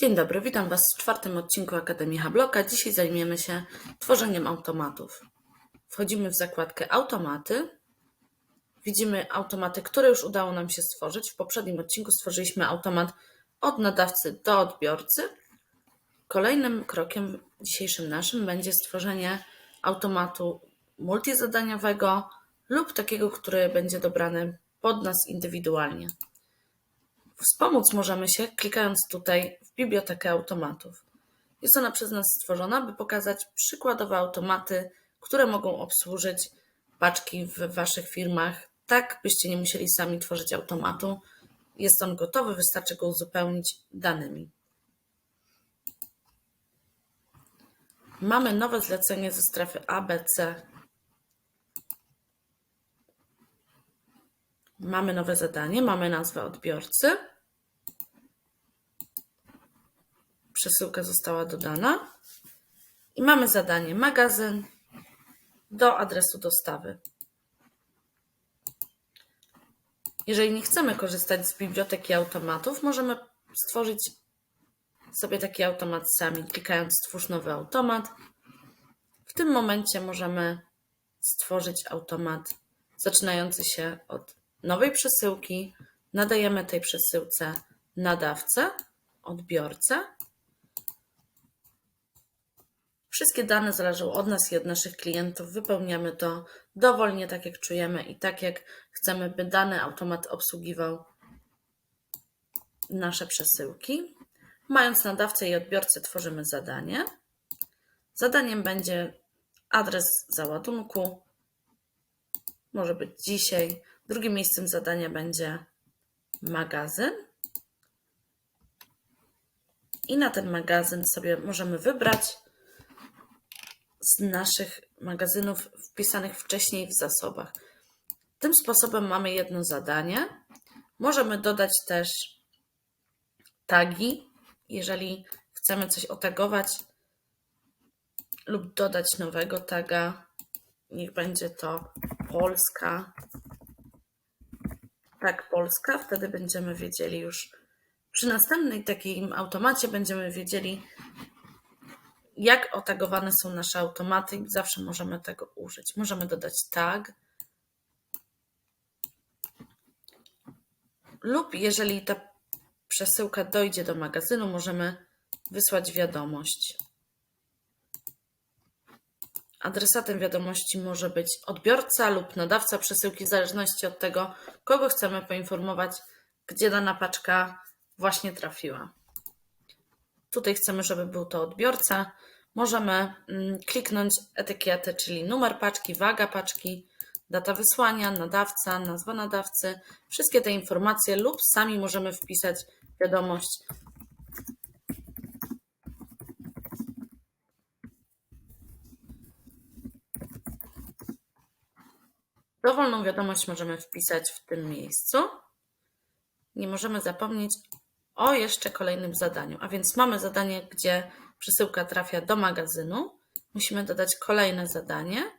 Dzień dobry, witam Was w czwartym odcinku Akademii Habloka. Dzisiaj zajmiemy się tworzeniem automatów. Wchodzimy w zakładkę Automaty. Widzimy automaty, które już udało nam się stworzyć. W poprzednim odcinku stworzyliśmy automat od nadawcy do odbiorcy. Kolejnym krokiem dzisiejszym naszym będzie stworzenie automatu multizadaniowego lub takiego, który będzie dobrany pod nas indywidualnie. Wspomóc możemy się klikając tutaj w bibliotekę automatów. Jest ona przez nas stworzona, by pokazać przykładowe automaty, które mogą obsłużyć paczki w Waszych firmach, tak byście nie musieli sami tworzyć automatu. Jest on gotowy, wystarczy go uzupełnić danymi. Mamy nowe zlecenie ze strefy ABC. Mamy nowe zadanie, mamy nazwę odbiorcy. Przesyłka została dodana. I mamy zadanie magazyn do adresu dostawy. Jeżeli nie chcemy korzystać z biblioteki automatów, możemy stworzyć sobie taki automat sami, klikając Stwórz nowy automat. W tym momencie możemy stworzyć automat zaczynający się od nowej przesyłki. Nadajemy tej przesyłce nadawcę, odbiorcę. Wszystkie dane zależą od nas i od naszych klientów. Wypełniamy to dowolnie, tak jak czujemy i tak jak chcemy, by dany automat obsługiwał nasze przesyłki. Mając nadawcę i odbiorcę, tworzymy zadanie. Zadaniem będzie adres załadunku. Może być dzisiaj. Drugim miejscem zadania będzie magazyn. I na ten magazyn sobie możemy wybrać z naszych magazynów wpisanych wcześniej w zasobach. Tym sposobem mamy jedno zadanie. Możemy dodać też tagi, jeżeli chcemy coś otagować lub dodać nowego taga. Niech będzie to Polska. Tak, Polska. Wtedy będziemy wiedzieli już przy następnej takim automacie będziemy wiedzieli, jak otagowane są nasze automaty zawsze możemy tego użyć. Możemy dodać tag lub jeżeli ta przesyłka dojdzie do magazynu, możemy wysłać wiadomość. Adresatem wiadomości może być odbiorca lub nadawca przesyłki, w zależności od tego, kogo chcemy poinformować, gdzie dana paczka właśnie trafiła. Tutaj chcemy, żeby był to odbiorca. Możemy mm, kliknąć etykietę, czyli numer paczki, waga paczki, data wysłania, nadawca, nazwa nadawcy, wszystkie te informacje lub sami możemy wpisać wiadomość. Dowolną wiadomość możemy wpisać w tym miejscu. Nie możemy zapomnieć o jeszcze kolejnym zadaniu. A więc mamy zadanie, gdzie przesyłka trafia do magazynu. Musimy dodać kolejne zadanie,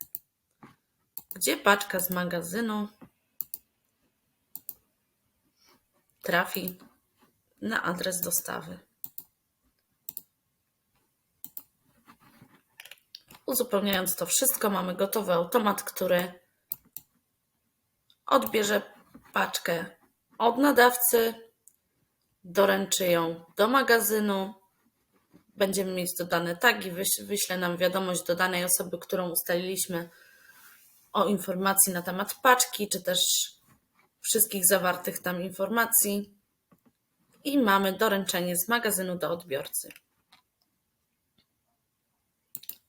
gdzie paczka z magazynu trafi na adres dostawy. Uzupełniając to wszystko, mamy gotowy automat, który odbierze paczkę od nadawcy, doręczy ją do magazynu. Będziemy mieć dodane tagi, wyś- wyśle nam wiadomość do danej osoby, którą ustaliliśmy o informacji na temat paczki, czy też wszystkich zawartych tam informacji. I mamy doręczenie z magazynu do odbiorcy.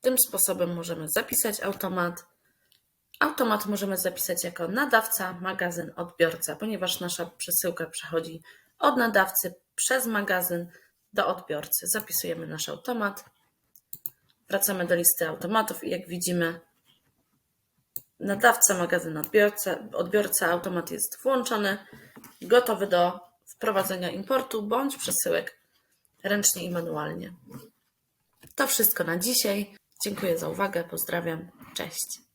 Tym sposobem możemy zapisać automat. Automat możemy zapisać jako nadawca, magazyn, odbiorca, ponieważ nasza przesyłka przechodzi od nadawcy przez magazyn do odbiorcy. Zapisujemy nasz automat. Wracamy do listy automatów i jak widzimy, nadawca, magazyn, odbiorca, odbiorca, automat jest włączony, gotowy do wprowadzenia importu bądź przesyłek ręcznie i manualnie. To wszystko na dzisiaj. Dziękuję za uwagę, pozdrawiam, cześć.